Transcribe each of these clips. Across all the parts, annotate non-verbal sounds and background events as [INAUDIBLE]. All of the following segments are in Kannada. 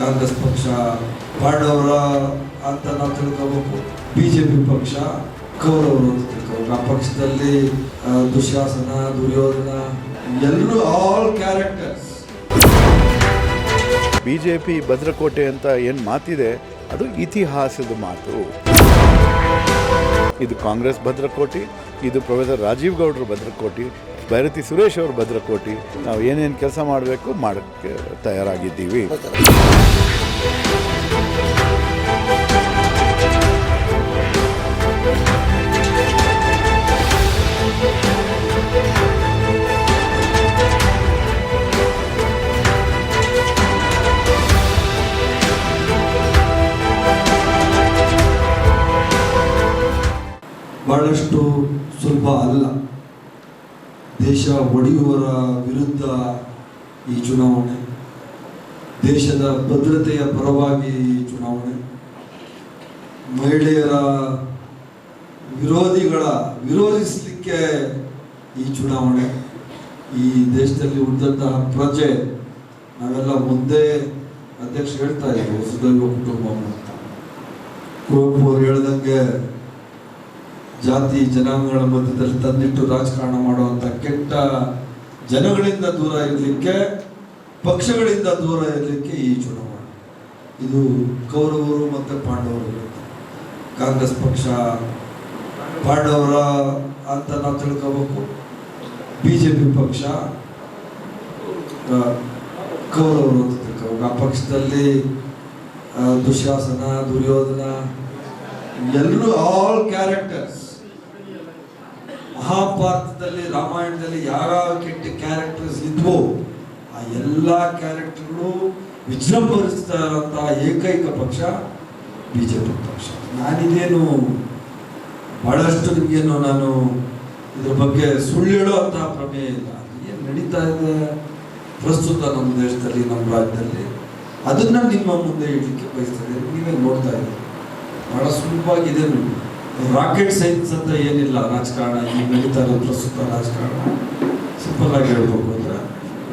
ಕಾಂಗ್ರೆಸ್ ಪಕ್ಷ, ಪಾಂಡವರ ಅಂತ ನಾವು ತಿಳ್ಕೋಬೇಕು. ಬಿ ಜೆ ಪಿ ಪಕ್ಷ, ಕೌರವರು ಅಂತ ತಿಳ್ಕೋಬೇಕು. ಆ ಪಕ್ಷದಲ್ಲಿ ದುಶಾಸನ, ದುರ್ಯೋಧನ, ಎಲ್ಲರೂ all characters B J P ಭದ್ರಕೋಟೆ ಅಂತ ಏನು ಮಾತಿದೆ, ಅದು ಇತಿಹಾಸದ ಮಾತು. ಇದು ಕಾಂಗ್ರೆಸ್ ಭದ್ರಕೋಟೆ, ಇದು ಪ್ರೊಫೆಸರ್ ರಾಜೀವ್ ಗೌಡ್ರ ಭದ್ರಕೋಟೆ ಭೈರತಿ ಸುರೇಶ್ ಅವರು ಭದ್ರಕೋಟಿ ನಾವು ಏನೇನು ಕೆಲಸ ಮಾಡಬೇಕು ಮಾಡೋಕ್ಕೆ ತಯಾರಾಗಿದ್ದೀವಿ. ಬಹಳಷ್ಟು ಸುಲಭ ಅಲ್ಲ. ದೇಶ ಒಡೆಯುವರ ವಿರುದ್ಧ ಈ ಚುನಾವಣೆ. ದೇಶದ ಭದ್ರತೆಯ ಪರವಾಗಿ ಈ ಚುನಾವಣೆ. ಮಹಿಳೆಯರ ವಿರೋಧಿಗಳ ವಿರೋಧಿಸಲಿಕ್ಕೆ ಈ ಚುನಾವಣೆ. ಈ ದೇಶದಲ್ಲಿ ಉಳಿದಂತಹ ಪ್ರಜೆ ನಾವೆಲ್ಲ ಮುಂದೆ ಅಧ್ಯಕ್ಷ ಹೇಳ್ತಾ ಇದ್ವಿ ಸುದೈವ ಕುಟುಂಬ ಅಂತ. ಕುವೆಂಪು ಅವರು ಹೇಳ್ದಂಗೆ ಜಾತಿ ಜನಾಂಗಗಳ ಮಧ್ಯದಲ್ಲಿ ತಂದಿಟ್ಟು ರಾಜಕಾರಣ ಮಾಡುವಂಥ ಜನಗಳಿಂದ ದೂರ ಇರಲಿಕ್ಕೆ, ಪಕ್ಷಗಳಿಂದ ದೂರ ಇರಲಿಕ್ಕೆ ಈ ಚುನಾವಣೆ. ಇದು ಕೌರವರು ಮತ್ತು ಪಾಂಡವರು. ಕಾಂಗ್ರೆಸ್ ಪಕ್ಷ, ಪಾಂಡವರ ಅಂತ ನಾವು ತಿಳ್ಕೋಬೇಕು. ಬಿ ಜೆ ಪಿ ಪಕ್ಷ ಕೌರವರು ಅಂತ ತಿಳ್ಕೋಬೇಕು. ಆ ಪಕ್ಷದಲ್ಲಿ ದುಶಾಸನ, ದುರ್ಯೋಧನ, ಎಲ್ಲರೂ ಆಲ್ ಕ್ಯಾರೆಕ್ಟರ್ಸ್ ಮಹಾಭಾರತದಲ್ಲಿ, ರಾಮಾಯಣದಲ್ಲಿ ಯಾವ್ಯಾವ ಕೆಟ್ಟ ಕ್ಯಾರೆಕ್ಟರ್ಸ್ ಇದ್ವೋ, ಆ ಎಲ್ಲ ಕ್ಯಾರೆಕ್ಟರ್ಗಳು ವಿಜೃಂಭರಿಸ್ತಾ ಇರುವಂತಹ ಏಕೈಕ ಪಕ್ಷ ಬಿಜೆಪಿ ಪಕ್ಷ. ನಾನಿದೇನು ಬಹಳಷ್ಟು ನಿಮಗೇನು ನಾನು ಇದ್ರ ಬಗ್ಗೆ ಸುಳ್ಳು ಹೇಳುವಂತಹ ಪ್ರಮೇಯ ಇಲ್ಲ. ಏನು ನಡೀತಾ ಇದೆ? ಪ್ರಸ್ತುತ ನಮ್ಮ ದೇಶದಲ್ಲಿ, ನಮ್ಮ ರಾಜ್ಯದಲ್ಲಿ ಅದನ್ನ ನಿಮ್ಮ ಮುಂದೆ ಇಡಲಿಕ್ಕೆ ಬಯಸ್ತಾರೆ ನೀವೇ ನೋಡ್ತಾ ಇದ್ದೀರಿ. ಬಹಳ ಸುಲಭವಾಗಿದೆ ರಾಕೆಟ್ ಸೈನ್ಸ್ ಅಂತ ಏನಿಲ್ಲ ರಾಜಕಾರಣ ಈ ನಡೀತಾ ಇರೋ ಪ್ರಸ್ತುತ ರಾಜಕಾರಣ. ಸಿಂಪಲ್ ಆಗಿ ಹೇಳ್ಬೇಕು ಅಂದ್ರೆ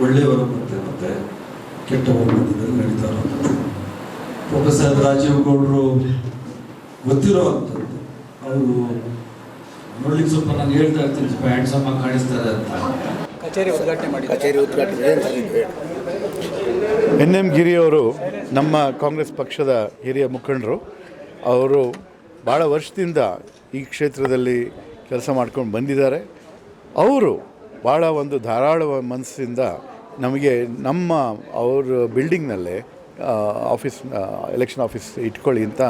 ಒಳ್ಳೆಯವರ ಮತ್ತೆ ಮತ್ತೆ ಕೆಟ್ಟವರ ಮಧ್ಯದಲ್ಲಿ ನಡೀತಾ ಇರೋದು ಪ್ರೊಫೆಸರ್ ರಾಜೀವ್ ಗೌಡರು ಗೊತ್ತಿರೋ ಅಂಥದ್ದು. ಅವರು ನೋಡ್ಲಿಕ್ಕೆ ಸ್ವಲ್ಪ ನಾನು ಹೇಳ್ತಾ ಇರ್ತೀನಿ ಸ್ವಲ್ಪ ಹ್ಯಾಂಡ್ಸಮ್ ಆಗಿ ಕಾಣಿಸ್ತಾರೆ ಅಂತ. ಕಚೇರಿ ಉದ್ಘಾಟನೆ ಮಾಡಿ ಕಚೇರಿ ಉದ್ಘಾಟನೆ ಎನ್ ಎಂ ಗಿರಿಯವರು ನಮ್ಮ ಕಾಂಗ್ರೆಸ್ ಪಕ್ಷದ ಹಿರಿಯ ಮುಖಂಡರು. ಅವರು ಭಾಳ ವರ್ಷದಿಂದ ಈ ಕ್ಷೇತ್ರದಲ್ಲಿ ಕೆಲಸ ಮಾಡ್ಕೊಂಡು ಬಂದಿದ್ದಾರೆ. ಅವರು ಭಾಳ ಒಂದು ಧಾರಾಳ ಮನಸ್ಸಿಂದ ನಮಗೆ ನಮ್ಮ ಅವ್ರ ಬಿಲ್ಡಿಂಗ್ನಲ್ಲೇ ಆಫೀಸ್ ಎಲೆಕ್ಷನ್ ಆಫೀಸ್ ಇಟ್ಕೊಳ್ಳಿ ಅಂತ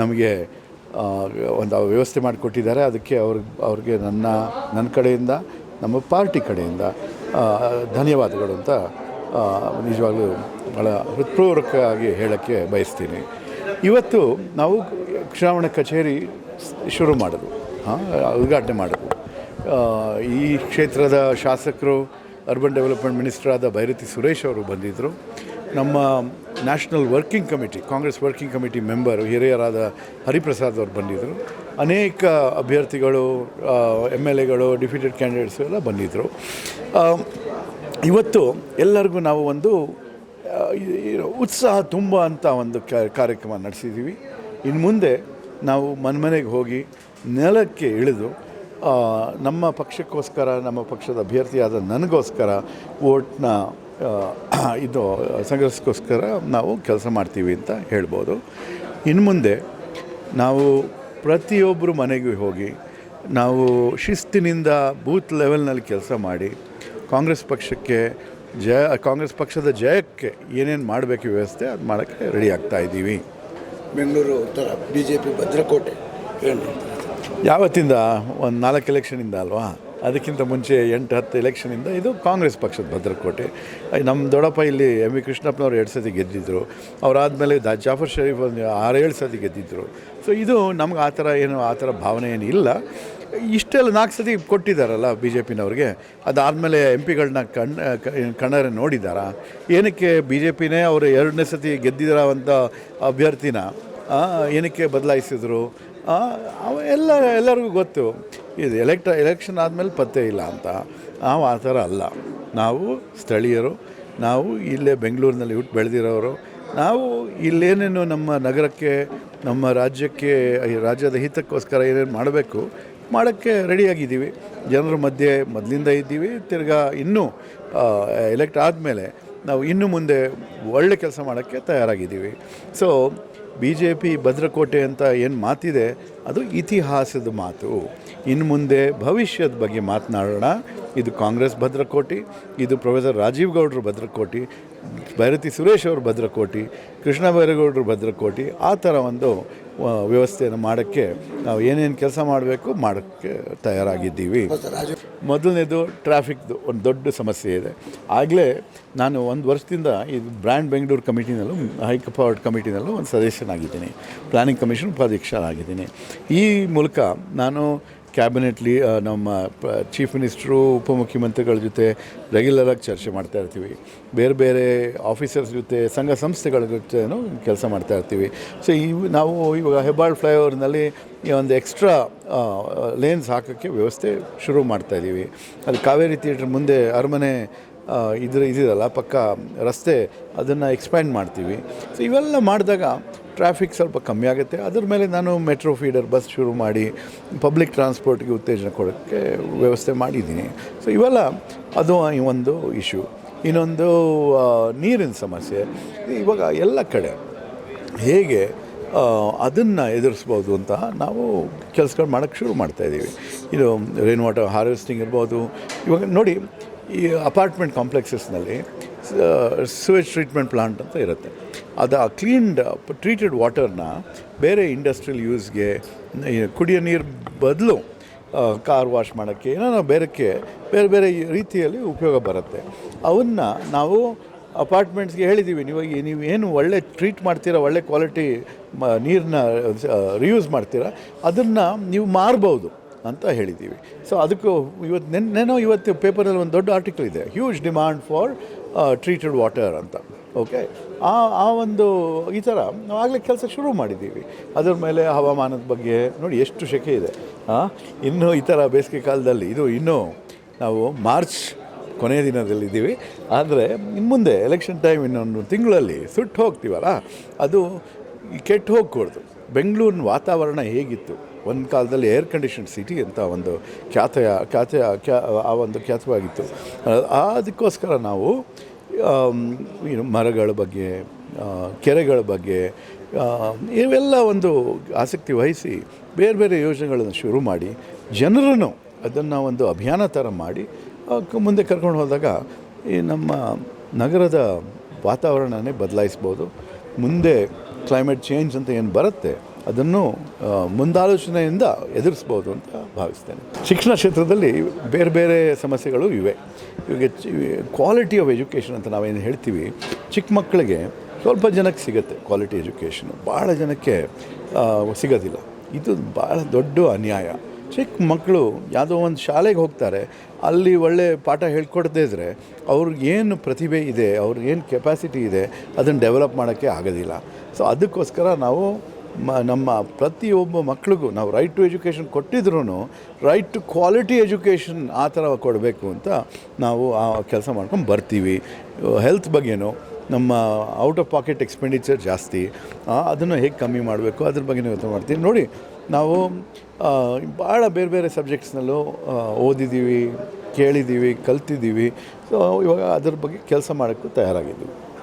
ನಮಗೆ ಒಂದು ವ್ಯವಸ್ಥೆ ಮಾಡಿಕೊಟ್ಟಿದ್ದಾರೆ. ಅದಕ್ಕೆ ಅವ್ರ, ಅವ್ರಿಗೆ ನನ್ನ ನನ್ನ ಕಡೆಯಿಂದ, ನಮ್ಮ ಪಾರ್ಟಿ ಕಡೆಯಿಂದ ಧನ್ಯವಾದಗಳು ಅಂತ ನಿಜವಾಗ್ಲೂ ಭಾಳ ಹೃತ್ಪೂರ್ವಕವಾಗಿ ಹೇಳೋಕ್ಕೆ ಬಯಸ್ತೀನಿ. ಇವತ್ತು ನಾವು ಚುನಾವಣಾ ಕಚೇರಿ ಶುರು ಮಾಡಿದ್ರು. ಹಾಂ, ಉದ್ಘಾಟನೆ ಮಾಡಿದ್ರು. ಈ ಕ್ಷೇತ್ರದ ಶಾಸಕರು ಅರ್ಬನ್ ಡೆವಲಪ್ಮೆಂಟ್ ಮಿನಿಸ್ಟರ್ ಆದ ಭೈರತಿ ಸುರೇಶ್ ಅವರು ಬಂದಿದ್ದರು ನಮ್ಮ national working committee Congress working committee member ಹಿರಿಯರಾದ ಹರಿಪ್ರಸಾದ್ ಅವರು ಬಂದಿದ್ದರು ಅನೇಕ ಅಭ್ಯರ್ಥಿಗಳು ಎಂ ಎಲ್ ಎಗಳು ಡಿಫಿಟೆಡ್ ಕ್ಯಾಂಡಿಡೇಟ್ಸು ಎಲ್ಲ ಬಂದಿದ್ದರು ಇವತ್ತು ಎಲ್ಲರಿಗೂ ನಾವು ಒಂದು ಉತ್ಸಾಹ ತುಂಬ ಅಂತ ಒಂದು ಕಾರ್ಯಕ್ರಮ ನಡೆಸಿದ್ದೀವಿ. ಇನ್ನು ಮುಂದೆ ನಾವು ಮನೆಗೆ ಹೋಗಿ ನೆಲಕ್ಕೆ ಇಳಿದು ನಮ್ಮ ಪಕ್ಷಕ್ಕೋಸ್ಕರ, ನಮ್ಮ ಪಕ್ಷದ ಅಭ್ಯರ್ಥಿಯಾದ ನನಗೋಸ್ಕರ ವೋಟ್ನ [CLEARS THROAT] ಇದು, ಸಂಘರ್ಷಕ್ಕೋಸ್ಕರ ನಾವು ಕೆಲಸ ಮಾಡ್ತೀವಿ ಅಂತ ಹೇಳ್ಬೋದು. ಇನ್ನು ಮುಂದೆ ನಾವು ಪ್ರತಿಯೊಬ್ಬರು ಮನೆಗೆ ಹೋಗಿ ನಾವು ಶಿಸ್ತಿನಿಂದ ಬೂತ್ ಲೆವೆಲ್ನಲ್ಲಿ ಕೆಲಸ ಮಾಡಿ, ಕಾಂಗ್ರೆಸ್ ಪಕ್ಷಕ್ಕೆ ಜಯ, ಕಾಂಗ್ರೆಸ್ ಪಕ್ಷದ ಜಯಕ್ಕೆ ಏನೇನು ಮಾಡಬೇಕು ವ್ಯವಸ್ಥೆ ಅದು ಮಾಡೋಕ್ಕೆ ರೆಡಿ ಆಗ್ತಾ ಇದ್ದೀವಿ. ಬೆಂಗಳೂರು ಉತ್ತರ ಬಿ ಜೆ ಪಿ ಭದ್ರಕೋಟೆ ಯಾವತ್ತಿಂದ ಒಂದು ನಾಲ್ಕು ಎಲೆಕ್ಷನಿಂದ ಅಲ್ವಾ? ಅದಕ್ಕಿಂತ ಮುಂಚೆ ಎಂಟು, ಹತ್ತು ಎಲೆಕ್ಷನಿಂದ ಇದು ಕಾಂಗ್ರೆಸ್ ಪಕ್ಷದ ಭದ್ರಕೋಟೆ. ನಮ್ಮ ದೊಡ್ಡಪ್ಪ ಇಲ್ಲಿ ಎಂ ವಿ ಕೃಷ್ಣಪ್ಪನವರು ಎರಡು ಸತಿ ಗೆದ್ದಿದ್ದರು ಅವರಾದಮೇಲೆ ದ ಜಾಫರ್ ಶರೀಫ್ ಒಂದು ಆರೇಳು ಸತಿ ಗೆದ್ದಿದ್ದರು ಸೊ ಇದು ನಮ್ಗೆ ಆ ಥರ ಏನು, ಆ ಥರ ಭಾವನೆ ಏನು ಇಲ್ಲ. ಇಷ್ಟೆಲ್ಲ ನಾಲ್ಕು ಸತಿ ಕೊಟ್ಟಿದ್ದಾರಲ್ಲ ಬಿ ಜೆ ಪಿನವ್ರಿಗೆ ಅದಾದಮೇಲೆ ಎಂ ಪಿಗಳನ್ನ ಕಣ್, ಕಣ್ಣರೆ ನೋಡಿದ್ದಾರಾ? ಏನಕ್ಕೆ ಬಿ ಜೆ ಪಿನೇ ಅವರು ಎರಡನೇ ಸತಿ ಗೆದ್ದಿರೋವಂಥ ಅಭ್ಯರ್ಥಿನ ಏನಕ್ಕೆ ಬದಲಾಯಿಸಿದ್ರು? ಎಲ್ಲ, ಎಲ್ಲರಿಗೂ ಗೊತ್ತು. ಇದು ಎಲೆಕ್ಟ್ರ ಎಲೆಕ್ಷನ್ ಆದಮೇಲೆ ಪತ್ತೆ ಇಲ್ಲ ಅಂತ. ನಾವು ಆ ಥರ ಅಲ್ಲ. ನಾವು ಸ್ಥಳೀಯರು, ನಾವು ಇಲ್ಲೇ ಬೆಂಗಳೂರಿನಲ್ಲಿ ಹುಟ್ಟು ಬೆಳೆದಿರೋರು ನಾವು ಇಲ್ಲೇನೇನು ನಮ್ಮ ನಗರಕ್ಕೆ, ನಮ್ಮ ರಾಜ್ಯಕ್ಕೆ, ಈ ರಾಜ್ಯದ ಹಿತಕ್ಕೋಸ್ಕರ ಏನೇನು ಮಾಡಬೇಕು, ಮಾಡೋಕ್ಕೆ ರೆಡಿಯಾಗಿದ್ದೀವಿ. ಜನರ ಮಧ್ಯೆ ಮೊದಲಿಂದ ಇದ್ದೀವಿ. ತಿರ್ಗಾ ಇನ್ನೂ ಎಲೆಕ್ಟ್ ಆದಮೇಲೆ ನಾವು ಇನ್ನು ಮುಂದೆ ಒಳ್ಳೆ ಕೆಲಸ ಮಾಡೋಕ್ಕೆ ತಯಾರಾಗಿದ್ದೀವಿ. ಸೊ ಬಿ ಜೆ ಪಿ ಭದ್ರಕೋಟೆ ಅಂತ ಏನು ಮಾತಿದೆ, ಅದು ಇತಿಹಾಸದ ಮಾತು. ಇನ್ನು ಮುಂದೆ ಭವಿಷ್ಯದ ಬಗ್ಗೆ ಮಾತನಾಡೋಣ. ಇದು ಕಾಂಗ್ರೆಸ್ ಭದ್ರಕೋಟೆ, ಇದು ಪ್ರೊಫೆಸರ್ ರಾಜೀವ್ ಗೌಡ್ರ ಭದ್ರಕೋಟೆ, ಭೈರತಿ ಸುರೇಶ್ ಅವ್ರ ಭದ್ರಕೋಟೆ, ಕೃಷ್ಣ ಬೈರೇಗೌಡರು ಭದ್ರಕೋಟೆ, ಆ ಥರ ಒಂದು ವ್ಯವಸ್ಥೆಯನ್ನು ಮಾಡೋಕ್ಕೆ ನಾವು ಏನೇನು ಕೆಲಸ ಮಾಡಬೇಕು, ಮಾಡೋಕ್ಕೆ ತಯಾರಾಗಿದ್ದೀವಿ. ಮೊದಲನೇದು ಟ್ರಾಫಿಕ್ದು ಒಂದು ದೊಡ್ಡ ಸಮಸ್ಯೆ ಇದೆ. ಆಗಲೇ ನಾನು ಒಂದು ವರ್ಷದಿಂದ ಇದು ಬ್ರ್ಯಾಂಡ್ ಬೆಂಗಳೂರು ಕಮಿಟಿನಲ್ಲೂ ಪವರ್ಡ್ ಕಮಿಟಿನಲ್ಲೂ ಒಂದು ಸದಸ್ಯನಾಗಿದ್ದೀನಿ ಪ್ಲಾನಿಂಗ್ ಕಮಿಷನ್ ಉಪಾಧ್ಯಕ್ಷರಾಗಿದ್ದೀನಿ. ಈ ಮೂಲಕ ನಾನು ಕ್ಯಾಬಿನೆಟ್ಲಿ ನಮ್ಮ ಚೀಫ್ ಮಿನಿಸ್ಟ್ರು, ಉಪಮುಖ್ಯಮಂತ್ರಿಗಳ ಜೊತೆ ರೆಗ್ಯುಲರಾಗಿ ಚರ್ಚೆ ಮಾಡ್ತಾ ಇರ್ತೀವಿ. ಬೇರೆ ಬೇರೆ ಆಫೀಸರ್ಸ್ ಜೊತೆ, ಸಂಘ ಸಂಸ್ಥೆಗಳ ಜೊತೆನೂ ಕೆಲಸ ಮಾಡ್ತಾ ಇರ್ತೀವಿ. ಸೊ ಇವು ನಾವು ಇವಾಗ ಹೆಬ್ಬಾಳ್ ಫ್ಲೈಓವರ್ನಲ್ಲಿ ಈ ಒಂದು ಎಕ್ಸ್ಟ್ರಾ ಲೇನ್ಸ್ ಹಾಕೋಕ್ಕೆ ವ್ಯವಸ್ಥೆ ಶುರು ಮಾಡ್ತಾಯಿದ್ದೀವಿ ಅದು ಕಾವೇರಿ ಥಿಯೇಟ್ರ್ ಮುಂದೆ ಅರಮನೆ ಇದ್ರ ಇದಿರಲ್ಲ, ಪಕ್ಕ ರಸ್ತೆ ಅದನ್ನು ಎಕ್ಸ್ಪ್ಯಾಂಡ್ ಮಾಡ್ತೀವಿ. ಸೊ ಇವೆಲ್ಲ ಮಾಡಿದಾಗ ಟ್ರಾಫಿಕ್ ಸ್ವಲ್ಪ ಕಮ್ಮಿ ಆಗುತ್ತೆ. ಅದ್ರ ಮೇಲೆ ನಾನು ಮೆಟ್ರೋ ಫೀಡರ್ ಬಸ್ ಶುರು ಮಾಡಿ ಪಬ್ಲಿಕ್ ಟ್ರಾನ್ಸ್ಪೋರ್ಟ್ಗೆ ಉತ್ತೇಜನ ಕೊಡೋಕ್ಕೆ ವ್ಯವಸ್ಥೆ ಮಾಡಿದ್ದೀನಿ. ಸೊ ಇವೆಲ್ಲ ಅದು ಒಂದು ಇಶ್ಯೂ ಇನ್ನೊಂದು ನೀರಿನ ಸಮಸ್ಯೆ. ಇವಾಗ ಎಲ್ಲ ಕಡೆ ಹೇಗೆ ಅದನ್ನು ಎದುರಿಸ್ಬೋದು ಅಂತ ನಾವು ಕೆಲಸಗಳು ಮಾಡೋಕ್ಕೆ ಶುರು ಮಾಡ್ತಾಯಿದ್ದೀವಿ ಇದು ರೈನ್ ವಾಟರ್ ಹಾರ್ವೆಸ್ಟಿಂಗ್ ಇರ್ಬೋದು. ಇವಾಗ ನೋಡಿ ಈ ಅಪಾರ್ಟ್ಮೆಂಟ್ ಕಾಂಪ್ಲೆಕ್ಸಸ್ನಲ್ಲಿ ಸ್ವೇಜ್ ಟ್ರೀಟ್ಮೆಂಟ್ ಪ್ಲಾಂಟ್ ಅಂತ ಇರುತ್ತೆ. ಅದು ಆ ಕ್ಲೀನ್ಡ್ ಟ್ರೀಟೆಡ್ ವಾಟರ್ನ ಬೇರೆ ಇಂಡಸ್ಟ್ರಿಯಲ್ ಯೂಸ್ಗೆ ಕುಡಿಯೋ ನೀರು ಬದಲು ಕಾರ್ ವಾಶ್ ಮಾಡೋಕ್ಕೆ ಏನೋ ಬೇರೆಕ್ಕೆ, ಬೇರೆ ಬೇರೆ ರೀತಿಯಲ್ಲಿ ಉಪಯೋಗ ಬರುತ್ತೆ. ಅವನ್ನ ನಾವು ಅಪಾರ್ಟ್ಮೆಂಟ್ಸ್ಗೆ ಹೇಳಿದ್ದೀವಿ ನೀವು ನೀವು ಏನು ಒಳ್ಳೆ ಟ್ರೀಟ್ ಮಾಡ್ತೀರಾ, ಒಳ್ಳೆ ಕ್ವಾಲಿಟಿ ಮ ನೀರನ್ನ ರಿಯೂಸ್ ಮಾಡ್ತೀರಾ, ಅದನ್ನು ನೀವು ಮಾರ್ಬೋದು. ಅಂತ ಹೇಳಿದ್ದೀವಿ. ಸೊ ಅದಕ್ಕೂ ಇವತ್ತು ನೆನ್ನೆನೋ ಇವತ್ತು ಪೇಪರಲ್ಲಿ ಒಂದು ದೊಡ್ಡ ಆರ್ಟಿಕಲ್ ಇದೆ. Huge demand for treated water ಅಂತ. ಓಕೆ ಆ ಆ ಒಂದು, ಈ ಥರ ನಾವು ಆಗಲೇ ಕೆಲಸ ಶುರು ಮಾಡಿದ್ದೀವಿ. ಅದರ ಮೇಲೆ ಹವಾಮಾನದ ಬಗ್ಗೆ ನೋಡಿ ಎಷ್ಟು ಶೆಕೆ ಇದೆ. ಇನ್ನು ಈ ಥರ ಬೇಸಿಗೆ ಕಾಲದಲ್ಲಿ ಇದು ಇನ್ನೂ ನಾವು ಮಾರ್ಚ್ ಕೊನೆಯ ದಿನದಲ್ಲಿದ್ದೀವಿ. ಆದರೆ ಇನ್ನು ಮುಂದೆ ಎಲೆಕ್ಷನ್ ಟೈಮ್ ಇನ್ನೊಂದು ತಿಂಗಳಲ್ಲಿ ಸುಟ್ಟು ಹೋಗ್ತೀವಲ್ಲ? ಅದು ಕೆಟ್ಟು ಹೋಗ್ಕೊಡ್ದು. ಬೆಂಗಳೂರಿನ ವಾತಾವರಣ ಹೇಗಿತ್ತು? ಒಂದು ಕಾಲದಲ್ಲಿ ಏರ್ ಕಂಡೀಷನ್ ಸಿಟಿ ಅಂತ ಒಂದು ಖ್ಯಾತೆಯ ಖ್ಯಾತೆಯ ಆ ಒಂದು ಖ್ಯಾತವಾಗಿತ್ತು. ಅದಕ್ಕೋಸ್ಕರ ನಾವು ಏನು ಮರಗಳ ಬಗ್ಗೆ ಕೆರೆಗಳ ಬಗ್ಗೆ ಇವೆಲ್ಲ ಒಂದು ಆಸಕ್ತಿ ವಹಿಸಿ ಬೇರೆ ಬೇರೆ ಯೋಜನೆಗಳನ್ನು ಶುರು ಮಾಡಿ ಜನರನ್ನು ಅದನ್ನು ಒಂದು ಅಭಿಯಾನ ಥರ ಮಾಡಿ ಮುಂದೆ ಕರ್ಕೊಂಡು ಹೋದಾಗ ಈ ನಮ್ಮ ನಗರದ ವಾತಾವರಣನೇ ಬದಲಾಯಿಸ್ಬೋದು. ಮುಂದೆ ಕ್ಲೈಮೇಟ್ ಚೇಂಜ್ ಅಂತ ಏನು ಬರುತ್ತೆ ಅದನ್ನು ಮುಂದಾಲೋಚನೆಯಿಂದ ಎದುರಿಸ್ಬೋದು ಅಂತ ಭಾವಿಸ್ತೇನೆ. ಶಿಕ್ಷಣ ಕ್ಷೇತ್ರದಲ್ಲಿ ಬೇರೆ ಬೇರೆ ಸಮಸ್ಯೆಗಳು ಇವೆ. ಇವಾಗ ಕ್ವಾಲಿಟಿ ಆಫ್ ಎಜುಕೇಷನ್ ಅಂತ ನಾವೇನು ಹೇಳ್ತೀವಿ, ಚಿಕ್ಕ ಮಕ್ಕಳಿಗೆ ಸ್ವಲ್ಪ ಜನಕ್ಕೆ ಸಿಗುತ್ತೆ ಕ್ವಾಲಿಟಿ ಎಜುಕೇಷನ್ ಭಾಳ ಜನಕ್ಕೆ ಸಿಗೋದಿಲ್ಲ. ಇದು ಭಾಳ ದೊಡ್ಡ ಅನ್ಯಾಯ. ಚಿಕ್ಕ ಮಕ್ಕಳು ಯಾವುದೋ ಒಂದು ಶಾಲೆಗೆ ಹೋಗ್ತಾರೆ, ಅಲ್ಲಿ ಒಳ್ಳೆ ಪಾಠ ಹೇಳ್ಕೊಡ್ದೇ ಇದ್ದರೆ ಅವ್ರಿಗೇನು ಪ್ರತಿಭೆ ಇದೆ ಅವ್ರಿಗೇನು ಕೆಪಾಸಿಟಿ ಇದೆ, ಅದನ್ನು ಡೆವಲಪ್ ಮಾಡೋಕ್ಕೆ ಆಗೋದಿಲ್ಲ. ಸೊ ಅದಕ್ಕೋಸ್ಕರ ನಾವು ಮ, ನಮ್ಮ ಪ್ರತಿಯೊಬ್ಬ ಮಕ್ಳಿಗೂ ನಾವು ರೈಟ್ ಟು ಎಜುಕೇಷನ್ ಕೊಟ್ಟಿದ್ರೂ ರೈಟ್ ಟು ಕ್ವಾಲಿಟಿ ಎಜುಕೇಷನ್ ಆ ಥರ ಕೊಡಬೇಕು ಅಂತ ನಾವು ಆ ಕೆಲಸ ಮಾಡ್ಕೊಂಡು ಬರ್ತೀವಿ. ಹೆಲ್ತ್ ಬಗ್ಗೆನೂ, ನಮ್ಮ ಔಟ್ ಆಫ್ ಪಾಕೆಟ್ ಎಕ್ಸ್ಪೆಂಡಿಚರ್ ಜಾಸ್ತಿ. ಅದನ್ನು ಹೇಗೆ ಕಮ್ಮಿ ಮಾಡಬೇಕು, ಅದ್ರ ಬಗ್ಗೆ ಯೋಚನೆ ಮಾಡ್ತೀವಿ. ನೋಡಿ, ನಾವು ಭಾಳ ಬೇರೆ ಬೇರೆ ಸಬ್ಜೆಕ್ಟ್ಸ್ನಲ್ಲೂ ಓದಿದ್ದೀವಿ, ಕೇಳಿದ್ದೀವಿ, ಕಲ್ತಿದ್ದೀವಿ. ಸೊ ಇವಾಗ ಅದ್ರ ಬಗ್ಗೆ ಕೆಲಸ ಮಾಡೋಕ್ಕೂ ತಯಾರಾಗಿದ್ದೀವಿ.